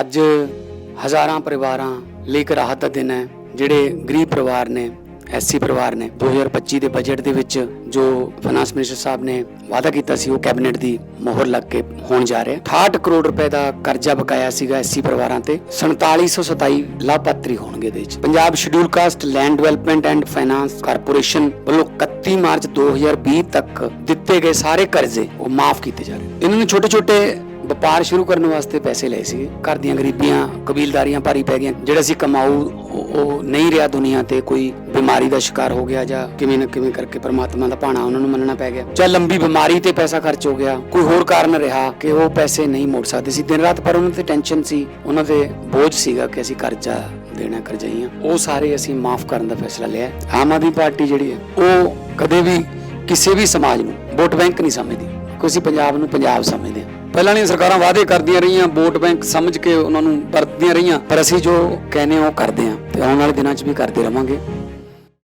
ਅੱਜ ਹਜ਼ਾਰਾਂ ਪਰਿਵਾਰਾਂ ਲਈ ਇੱਕ ਰਾਹਤ ਦਾ ਦਿਨ ਹੈ, ਜਿਹੜੇ ਗਰੀਬ ਪਰਿਵਾਰ ਨੇ, ਐਸਸੀ ਪਰਿਵਾਰ ਨੇ 2025 ਦੇ ਬਜਟ ਦੇ ਵਿੱਚ ਜੋ ਫਾਈਨਾਂਸ ਮਿਨਿਸਟਰ ਸਾਹਿਬ ਨੇ ਵਾਅਦਾ ਕੀਤਾ ਸੀ, ਉਹ ਕੈਬਨਿਟ ਦੀ ਮੋਹਰ ਲੱਗ ਕੇ ਹੋਣ ਜਾ ਰਿਹਾ 68 ਕਰੋੜ ਰੁਪਏ ਦਾ ਕਰਜ਼ਾ ਬਕਾਇਆ ਸੀਗਾ ਐਸਸੀ ਪਰਿਵਾਰਾਂ ਤੇ 4727 ਲਾਭਪਾਤਰੀ ਹੋਣਗੇ ਇਹਦੇ ਵਿੱਚ। Punjab Schedule Caste Land Development and Finance Corporation ਵੱਲੋਂ 31 ਮਾਰਚ 2020 ਤੱਕ ਦਿੱਤੇ ਗਏ ਸਾਰੇ ਕਰਜ਼ੇ ਉਹ ਮਾਫ ਕੀਤੇ ਜਾ ਰਹੇ ਇਹਨਾਂ ਨੇ ਛੋਟੇ ਛੋਟੇ ਵਪਾਰ ਸ਼ੁਰੂ ਕਰਨ ਵਾਸਤੇ ਪੈਸੇ ਲਏ ਸੀ ਘਰ ਦੀਆਂ ਗਰੀਬੀਆਂ, ਕਬੀਲਦਾਰੀਆਂ ਭਾਰੀ ਪੈ ਗਈਆਂ। ਜਿਹੜਾ ਸੀ ਕਮਾਊ, ਉਹ ਨਹੀਂ ਰਿਹਾ ਦੁਨੀਆ ਤੇ ਕੋਈ ਬਿਮਾਰੀ ਦਾ ਸ਼ਿਕਾਰ ਹੋ ਗਿਆ ਜਾਂ ਕਿਵੇਂ ਨਾ ਕਿਵੇਂ ਕਰਕੇ ਪ੍ਰਮਾਤਮਾ ਦਾ ਭਾਣਾ ਉਹਨਾਂ ਨੂੰ ਮੰਨਣਾ ਪੈ ਗਿਆ। ਜਾਂ ਲੰਬੀ ਬਿਮਾਰੀ ਤੇ ਪੈਸਾ ਖਰਚ ਹੋ ਗਿਆ। ਕੋਈ ਹੋਰ ਕਾਰਨ ਰਿਹਾ ਕਿ ਉਹ ਪੈਸੇ ਨਹੀਂ ਮੋੜ ਸਕਦੇ ਸੀ। ਦਿਨ ਰਾਤ ਪਰ ਉਹਨਾਂ ਤੇ ਟੈਨਸ਼ਨ ਸੀ। ਉਹਨਾਂ ਤੇ ਬੋਝ ਸੀਗਾ ਕਿ ਅਸੀਂ ਕਰਜ਼ਾ ਦੇਣਾ ਕਰਜ਼ਾਈਆਂ ਉਹ ਸਾਰੇ ਅਸੀਂ ਮਾਫ ਕਰਨ ਦਾ ਫੈਸਲਾ ਲਿਆ। ਆਮ ਆਦਮੀ ਪਾਰਟੀ ਜਿਹੜੀ ਹੈ, ਉਹ ਕਦੇ ਵੀ ਕਿਸੇ ਵੀ ਸਮਾਜ ਨੂੰ ਵੋਟ ਬੈਂਕ ਨਹੀਂ ਸਮਝਦੀ। ਕਿਉਂਕਿ ਅਸੀਂ ਪੰਜਾਬ ਨੂੰ ਪੰਜਾਬ ਸਮਝਦੇ ਪਹਿਲਾਂ ਵਾਲੀਆਂ ਸਰਕਾਰਾਂ ਵਾਅਦੇ ਕਰਦੀਆਂ ਰਹੀਆਂ, ਵੋਟ ਬੈਂਕ ਸਮਝ ਕੇ ਉਹਨਾਂ ਨੂੰ ਵਰਤਦੀਆਂ ਰਹੀਆਂ, ਪਰ ਅਸੀਂ ਜੋ ਕਹਿੰਦੇ ਹਾਂ ਉਹ ਕਰਦੇ ਹਾਂ ਤੇ ਆਉਣ ਵਾਲੇ ਦਿਨਾਂ 'ਚ ਵੀ ਕਰਦੇ ਰਵਾਂਗੇ।